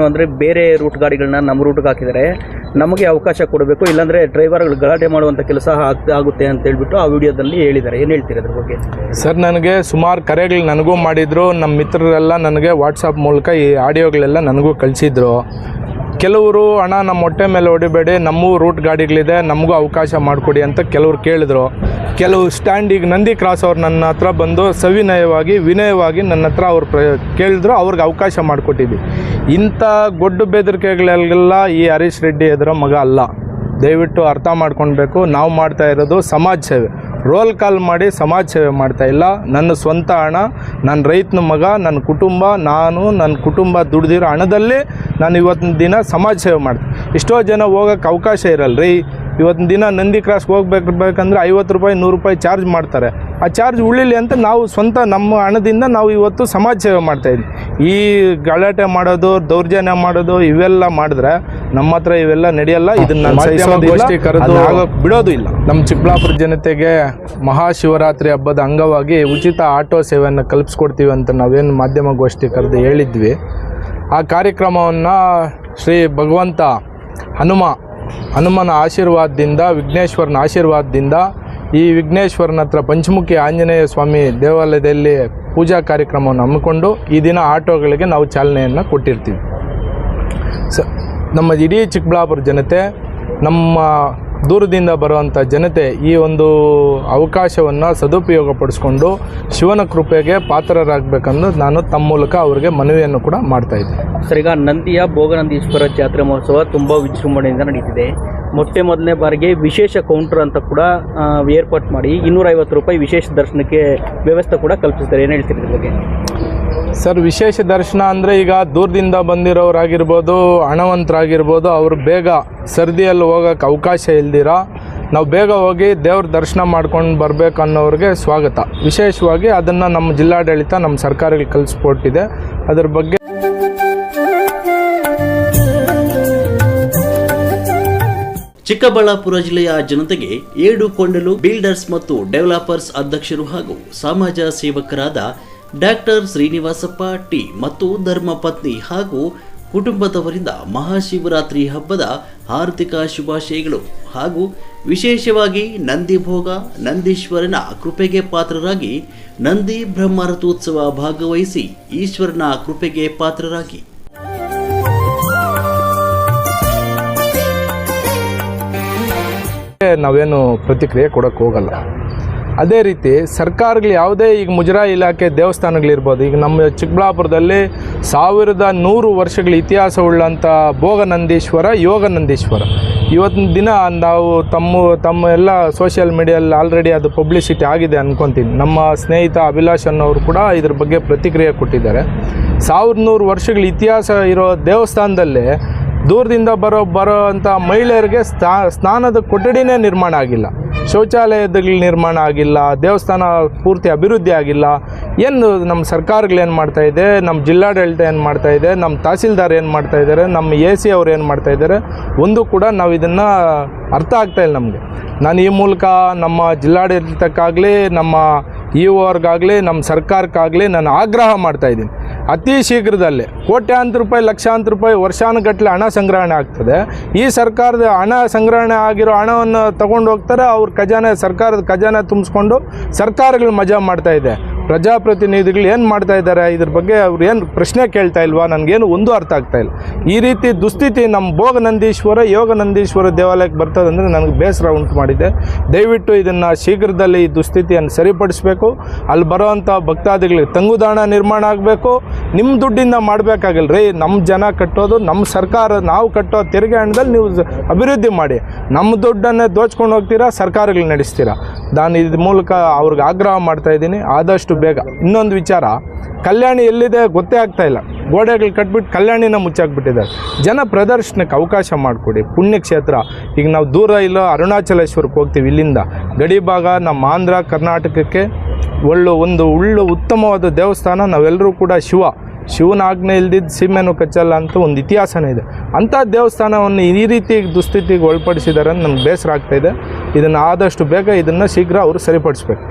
ಅಂದರೆ ಬೇರೆ ರೂಟ್ ಗಾಡಿಗಳನ್ನ ನಮ್ಮ ರೂಟ್ಗೆ ಹಾಕಿದರೆ ನಮಗೆ ಅವಕಾಶ ಕೊಡಬೇಕು. ಇಲ್ಲಾಂದರೆ ಡ್ರೈವರ್ಗಳು ಗಲಾಟೆ ಮಾಡುವಂಥ ಕೆಲಸ ಆಗ್- ಆಗುತ್ತೆ ಅಂತ ಹೇಳ್ಬಿಟ್ಟು ಆ ವಿಡಿಯೋದಲ್ಲಿ ಹೇಳಿದ್ದಾರೆ. ಏನು ಹೇಳ್ತೀರಿ ಅದ್ರ ಬಗ್ಗೆ? ಸರ್, ನನಗೆ ಸುಮಾರು ಕರೆಗಳು ನನಗೂ ಮಾಡಿದರು. ನಮ್ಮ ಮಿತ್ರರೆಲ್ಲ ನನಗೆ ವಾಟ್ಸಪ್ ಮೂಲಕ ಈ ಆಡಿಯೋಗಳೆಲ್ಲ ನನಗೂ ಕಳಿಸಿದ್ರು. ಕೆಲವರು ಹಣ ನಮ್ಮ ಹೊಟ್ಟೆ ಮೇಲೆ ಹೊಡಿಬೇಡಿ, ನಮ್ಮೂ ರೂಟ್ ಗಾಡಿಗಳಿದೆ, ನಮಗೂ ಅವಕಾಶ ಮಾಡಿಕೊಡಿ ಅಂತ ಕೆಲವರು ಕೇಳಿದ್ರು. ಕೆಲವು ಸ್ಟ್ಯಾಂಡಿಗೆ ನಂದಿ ಕ್ರಾಸ್ ಅವ್ರು ನನ್ನ ಹತ್ರ ಬಂದು ಸವಿನಯವಾಗಿ, ವಿನಯವಾಗಿ ನನ್ನ ಹತ್ರ ಅವ್ರು ಪ್ರ, ಕೇಳಿದ್ರು, ಅವ್ರಿಗೆ ಅವಕಾಶ ಮಾಡಿಕೊಟ್ಟಿದ್ವಿ. ಇಂಥ ಗೊಡ್ಡು ಬೆದರಿಕೆಗಳೆಲ್ಲ ಈ ಹರೀಶ್ ರೆಡ್ಡಿ ಎದುರ ಮಗ ಅಲ್ಲ. ದಯವಿಟ್ಟು ಅರ್ಥ ಮಾಡ್ಕೊಳ್ಬೇಕು. ನಾವು ಮಾಡ್ತಾ ಇರೋದು ಸಮಾಜ ಸೇವೆ. ರೋಲ್ ಕಾಲ್ ಮಾಡಿ ಸಮಾಜ ಸೇವೆ ಮಾಡ್ತಾ ಇಲ್ಲ. ನನ್ನ ಸ್ವಂತ ಹಣ, ನನ್ನ ರೈತನ ಮಗ, ನನ್ನ ಕುಟುಂಬ, ನಾನು, ನನ್ನ ಕುಟುಂಬ ದುಡ್ದಿರೋ ಹಣದಲ್ಲಿ ನಾನು ಇವತ್ತಿನ ದಿನ ಸಮಾಜ ಸೇವೆ ಮಾಡ್ತೀನಿ. ಎಷ್ಟೋ ಜನ ಹೋಗೋಕ್ಕೆ ಅವಕಾಶ ಇರಲ್ಲ ರೀ ಇವತ್ತಿನ ದಿನ ನಂದಿ ಕ್ರಾಸ್ಗೆ ಹೋಗ್ಬೇಕಂದ್ರೆ ಐವತ್ತು ರೂಪಾಯಿ, ನೂರು ರೂಪಾಯಿ ಚಾರ್ಜ್ ಮಾಡ್ತಾರೆ. ಆ ಚಾರ್ಜ್ ಉಳಿಲಿ ಅಂತ ನಾವು ಸ್ವಂತ ನಮ್ಮ ಹಣದಿಂದ ನಾವು ಇವತ್ತು ಸಮಾಜ ಸೇವೆ ಮಾಡ್ತಾಯಿದ್ವಿ ಈ ಗಲಾಟೆ ಮಾಡೋದು ದೌರ್ಜನ್ಯ ಮಾಡೋದು ಇವೆಲ್ಲ ಮಾಡಿದ್ರೆ ನಮ್ಮ ಹತ್ರ ಇವೆಲ್ಲ ನಡೆಯಲ್ಲ. ಇದನ್ನ ಬಿಡೋದು ಇಲ್ಲ. ನಮ್ಮ ಚಿಕ್ಕಬಳ್ಳಾಪುರ ಜನತೆಗೆ ಮಹಾಶಿವರಾತ್ರಿ ಹಬ್ಬದ ಅಂಗವಾಗಿ ಉಚಿತ ಆಟೋ ಸೇವೆಯನ್ನು ಕಲ್ಪಿಸ್ಕೊಡ್ತೀವಿ ಅಂತ ನಾವೇನು ಮಾಧ್ಯಮ ಗೋಷ್ಠಿ ಕರೆದು ಹೇಳಿದ್ವಿ. ಆ ಕಾರ್ಯಕ್ರಮವನ್ನು ಶ್ರೀ ಭಗವಂತ ಹನುಮ ಹನುಮನ ಆಶೀರ್ವಾದದಿಂದ ವಿಘ್ನೇಶ್ವರನ ಆಶೀರ್ವಾದದಿಂದ ಈ ವಿಘ್ನೇಶ್ವರನ ಹತ್ರ ಪಂಚಮುಖಿ ಆಂಜನೇಯ ಸ್ವಾಮಿ ದೇವಾಲಯದಲ್ಲಿ ಪೂಜಾ ಕಾರ್ಯಕ್ರಮವನ್ನು ಹಮ್ಮಿಕೊಂಡು ಈ ದಿನ ಆಟೋಗಳಿಗೆ ನಾವು ಚಾಲನೆಯನ್ನು ಕೊಟ್ಟಿರ್ತೀವಿ. ಸ, ನಮ್ಮ ಇಡೀ ಚಿಕ್ಕಬಳ್ಳಾಪುರ ಜನತೆ ನಮ್ಮ ದೂರದಿಂದ ಬರುವಂಥ ಜನತೆ ಈ ಒಂದು ಅವಕಾಶವನ್ನು ಸದುಪಯೋಗ ಪಡಿಸ್ಕೊಂಡು ಶಿವನ ಕೃಪೆಗೆ ಪಾತ್ರರಾಗಬೇಕಂದು ನಾನು ತಮ್ಮ ಮೂಲಕ ಅವರಿಗೆ ಮನವಿಯನ್ನು ಕೂಡ ಮಾಡ್ತಾ ಇದ್ದೀನಿ ಸರ್, ಈಗ ನಂದಿಯ ಭೋಗನಂದೀಶ್ವರ ಜಾತ್ರೆ ಮಹೋತ್ಸವ ತುಂಬ ವಿಜೃಂಭಣೆಯಿಂದ ನಡೀತಿದೆ. ಮೊಟ್ಟೆ ಮೊದಲನೇ ಬಾರಿಗೆ ವಿಶೇಷ ಕೌಂಟರ್ ಅಂತ ಕೂಡ ಏರ್ಪಾಟ್ ಮಾಡಿ ಇನ್ನೂರೈವತ್ತು ರೂಪಾಯಿ ವಿಶೇಷ ದರ್ಶನಕ್ಕೆ ವ್ಯವಸ್ಥೆ ಕೂಡ ಕಲ್ಪಿಸ್ತಾರೆ ಏನು ಹೇಳ್ತೀರಿ ಬಗ್ಗೆ? ಸರ್, ವಿಶೇಷ ದರ್ಶನ ಅಂದರೆ ಈಗ ದೂರದಿಂದ ಬಂದಿರೋರಾಗಿರ್ಬೋದು, ಹಣವಂತರಾಗಿರ್ಬೋದು, ಅವರು ಬೇಗ ಸರ್ದಿಯಲ್ಲಿ ಹೋಗೋಕ್ಕೆ ಅವಕಾಶ ಇಲ್ದಿರ? ನಾವು ಬೇಗ ಹೋಗಿ ದೇವ್ರ ದರ್ಶನ ಮಾಡ್ಕೊಂಡು ಬರಬೇಕು ಅನ್ನೋರಿಗೆ ಸ್ವಾಗತ. ವಿಶೇಷವಾಗಿ ಅದನ್ನು ನಮ್ಮ ಜಿಲ್ಲಾಡಳಿತ ನಮ್ಮ ಸರ್ಕಾರಗಳಿಗೆ ಕಲಿಸ್ಕೊಟ್ಟಿದೆ. ಅದ್ರ ಬಗ್ಗೆ ಚಿಕ್ಕಬಳ್ಳಾಪುರ ಜಿಲ್ಲೆಯ ಜನತೆಗೆ ಏಡು ಕೊಂಡಲು ಬಿಲ್ಡರ್ಸ್ ಮತ್ತು ಡೆವಲಪರ್ಸ್ ಅಧ್ಯಕ್ಷರು ಹಾಗೂ ಸಮಾಜ ಸೇವಕರಾದ ಡಾಕ್ಟರ್ ಶ್ರೀನಿವಾಸಪ್ಪ ಟಿ ಮತ್ತು ಧರ್ಮಪತ್ನಿ ಹಾಗೂ ಕುಟುಂಬದವರಿಂದ ಮಹಾಶಿವರಾತ್ರಿ ಹಬ್ಬದ ಆರ್ಥಿಕ ಶುಭಾಶಯಗಳು ಹಾಗೂ ವಿಶೇಷವಾಗಿ ನಂದಿಭೋಗ, ನಂದೀಶ್ವರನ ಕೃಪೆಗೆ ಪಾತ್ರರಾಗಿ ನಂದಿ ಬ್ರಹ್ಮರಥೋತ್ಸವ ಭಾಗವಹಿಸಿ ಈಶ್ವರನ ಕೃಪೆಗೆ ಪಾತ್ರರಾಗಿ. ನಾವೇನು ಪ್ರತಿಕ್ರಿಯೆ ಕೊಡಕ್ಕೆ ಹೋಗಲ್ಲ. ಅದೇ ರೀತಿ ಸರ್ಕಾರಗಳು ಯಾವುದೇ ಈಗ ಮುಜರಾಯಿ ಇಲಾಖೆ ದೇವಸ್ಥಾನಗಳಿರ್ಬೋದು, ಈಗ ನಮ್ಮ ಚಿಕ್ಕಬಳ್ಳಾಪುರದಲ್ಲಿ ಸಾವಿರದ ನೂರು ವರ್ಷಗಳ ಇತಿಹಾಸವುಳ್ಳಂಥ ಭೋಗನಂದೀಶ್ವರ, ಯೋಗನಂದೀಶ್ವರ. ಇವತ್ತಿನ ದಿನ ನಾವು ತಮ್ಮ ತಮ್ಮ ಎಲ್ಲ ಸೋಷಿಯಲ್ ಮೀಡಿಯಲ್ಲಿ ಆಲ್ರೆಡಿ ಅದು ಪಬ್ಲಿಸಿಟಿ ಆಗಿದೆ ಅಂದ್ಕೊತೀನಿ ನಮ್ಮ ಸ್ನೇಹಿತ ಅಭಿಲಾಷ್ ಅನ್ನೋರು ಕೂಡ ಇದ್ರ ಬಗ್ಗೆ ಪ್ರತಿಕ್ರಿಯೆ ಕೊಟ್ಟಿದ್ದಾರೆ. ಸಾವಿರದ ನೂರು ವರ್ಷಗಳ ಇತಿಹಾಸ ಇರೋ ದೇವಸ್ಥಾನದಲ್ಲಿ ದೂರದಿಂದ ಬರೋ ಬರೋ ಅಂಥ ಮಹಿಳೆಯರಿಗೆ ಸ್ನಾ ಸ್ನಾನದ ಕೊಠಡಿನೇ ನಿರ್ಮಾಣ ಆಗಿಲ್ಲ. ಶೌಚಾಲಯದಲ್ಲಿ ನಿರ್ಮಾಣ ಆಗಿಲ್ಲ, ದೇವಸ್ಥಾನ ಪೂರ್ತಿ ಅಭಿವೃದ್ಧಿ ಆಗಿಲ್ಲ. ಏನು ನಮ್ಮ ಸರ್ಕಾರಗಳು ಏನು ಮಾಡ್ತಾ ಇದೆ, ನಮ್ಮ ಜಿಲ್ಲಾಡಳಿತ ಏನು ಮಾಡ್ತಾ ಇದೆ, ನಮ್ಮ ತಹಸೀಲ್ದಾರ್ ಏನು ಮಾಡ್ತಾ ಇದ್ದಾರೆ, ನಮ್ಮ ಎ ಸಿ ಅವ್ರು ಏನು ಮಾಡ್ತಾ ಇದ್ದಾರೆ, ಒಂದು ಕೂಡ ನಾವು ಇದನ್ನು ಅರ್ಥ ಆಗ್ತಾ ಇಲ್ಲ ನಮಗೆ. ನಾನು ಈ ಮೂಲಕ ನಮ್ಮ ಜಿಲ್ಲಾಡಳಿತಕ್ಕಾಗಲಿ, ನಮ್ಮ ಇ ನಮ್ಮ ಸರ್ಕಾರಕ್ಕಾಗಲಿ ನಾನು ಆಗ್ರಹ ಮಾಡ್ತಾಯಿದ್ದೀನಿ ಅತಿ ಶೀಘ್ರದಲ್ಲೇ ಕೋಟ್ಯಾಂತರ ರೂಪಾಯಿ, ಲಕ್ಷಾಂತರ ರೂಪಾಯಿ ವರ್ಷಾನುಗಟ್ಟಲೆ ಹಣ ಸಂಗ್ರಹಣೆ ಆಗ್ತದೆ. ಈ ಸರ್ಕಾರದ ಹಣ ಸಂಗ್ರಹಣೆ ಆಗಿರೋ ಹಣವನ್ನು ತಗೊಂಡು ಹೋಗ್ತಾರೆ. ಅವ್ರ ಖಜಾನೆ ಸರ್ಕಾರದ ಖಜಾನೆ ತುಂಬಿಸ್ಕೊಂಡು ಸರ್ಕಾರಗಳು ಮಜಾ ಮಾಡ್ತಾ ಇದೆ. ಪ್ರಜಾಪ್ರತಿನಿಧಿಗಳು ಏನು ಮಾಡ್ತಾ ಇದ್ದಾರೆ? ಇದ್ರ ಬಗ್ಗೆ ಅವ್ರು ಏನು ಪ್ರಶ್ನೆ ಕೇಳ್ತಾ ಇಲ್ವಾ? ನನಗೇನು ಒಂದು ಅರ್ಥ ಆಗ್ತಾ ಇಲ್ಲ. ಈ ರೀತಿ ದುಸ್ಥಿತಿ ನಮ್ಮ ಭೋಗ ನಂದೀಶ್ವರ ಯೋಗ ನಂದೀಶ್ವರ ದೇವಾಲಯಕ್ಕೆ ಬರ್ತದೆ ಅಂದರೆ ನನಗೆ ಬೇಸರ ಉಂಟು ಮಾಡಿದೆ. ದಯವಿಟ್ಟು ಇದನ್ನು ಶೀಘ್ರದಲ್ಲಿ ಈ ದುಸ್ಥಿತಿಯನ್ನು ಸರಿಪಡಿಸಬೇಕು. ಅಲ್ಲಿ ಬರೋವಂಥ ಭಕ್ತಾದಿಗಳಿಗೆ ತಂಗುದಾಣ ನಿರ್ಮಾಣ ಆಗಬೇಕು. ನಿಮ್ಮ ದುಡ್ಡಿಂದ ಮಾಡಬೇಕಾಗಿಲ್ಲ ರೀ. ನಮ್ಮ ಜನ ಕಟ್ಟೋದು ನಮ್ಮ ಸರ್ಕಾರ ನಾವು ಕಟ್ಟೋ ತೆರಿಗೆ ಹಣದಲ್ಲಿ ನೀವು ಅಭಿವೃದ್ಧಿ ಮಾಡಿ. ನಮ್ಮ ದುಡ್ಡನ್ನೇ ದೋಚ್ಕೊಂಡು ಹೋಗ್ತೀರಾ, ಸರ್ಕಾರಗಳು ನಡೆಸ್ತೀರಾ? ನಾನು ಇದ್ರ ಮೂಲಕ ಅವ್ರಿಗೆ ಆಗ್ರಹ ಮಾಡ್ತಾ ಇದ್ದೀನಿ. ಆದಷ್ಟು ಬೇಗ. ಇನ್ನೊಂದು ವಿಚಾರ, ಕಲ್ಯಾಣಿ ಎಲ್ಲಿದೆ ಗೊತ್ತೇ ಆಗ್ತಾ ಇಲ್ಲ. ಗೋಡೆಗಳು ಕಟ್ಬಿಟ್ಟು ಕಲ್ಯಾಣಿನ ಮುಚ್ಚಾಕ್ಬಿಟ್ಟಿದ್ದಾರೆ. ಜನ ಪ್ರದರ್ಶನಕ್ಕೆ ಅವಕಾಶ ಮಾಡಿಕೊಡಿ. ಪುಣ್ಯಕ್ಷೇತ್ರ. ಈಗ ನಾವು ದೂರ ಇಲ್ಲ, ಅರುಣಾಚಲೇಶ್ವರಕ್ಕೆ ಹೋಗ್ತೀವಿ ಇಲ್ಲಿಂದ. ಗಡಿ ಭಾಗ, ನಮ್ಮ ಆಂಧ್ರ, ಕರ್ನಾಟಕಕ್ಕೆ ಒಳ್ಳೆ ಒಂದು ಉಳ್ಳು ಉತ್ತಮವಾದ ದೇವಸ್ಥಾನ. ನಾವೆಲ್ಲರೂ ಕೂಡ ಶಿವ. ಶಿವನ ಆಜ್ಞೆ ಇಲ್ದಿದ್ದ ಸೀಮೆನೂ ಕಚ್ಚಲ್ಲ ಅಂತ ಒಂದು ಇತಿಹಾಸನೇ ಇದೆ. ಅಂಥ ದೇವಸ್ಥಾನವನ್ನು ಈ ರೀತಿ ದುಸ್ಥಿತಿಗೆ ಒಳಪಡಿಸಿದ್ದಾರೆ ಅಂತ ನನಗೆ ಬೇಸರ ಆಗ್ತಾ ಇದೆ. ಇದನ್ನು ಆದಷ್ಟು ಬೇಗ ಇದನ್ನು ಶೀಘ್ರ ಅವರು ಸರಿಪಡಿಸ್ಬೇಕು.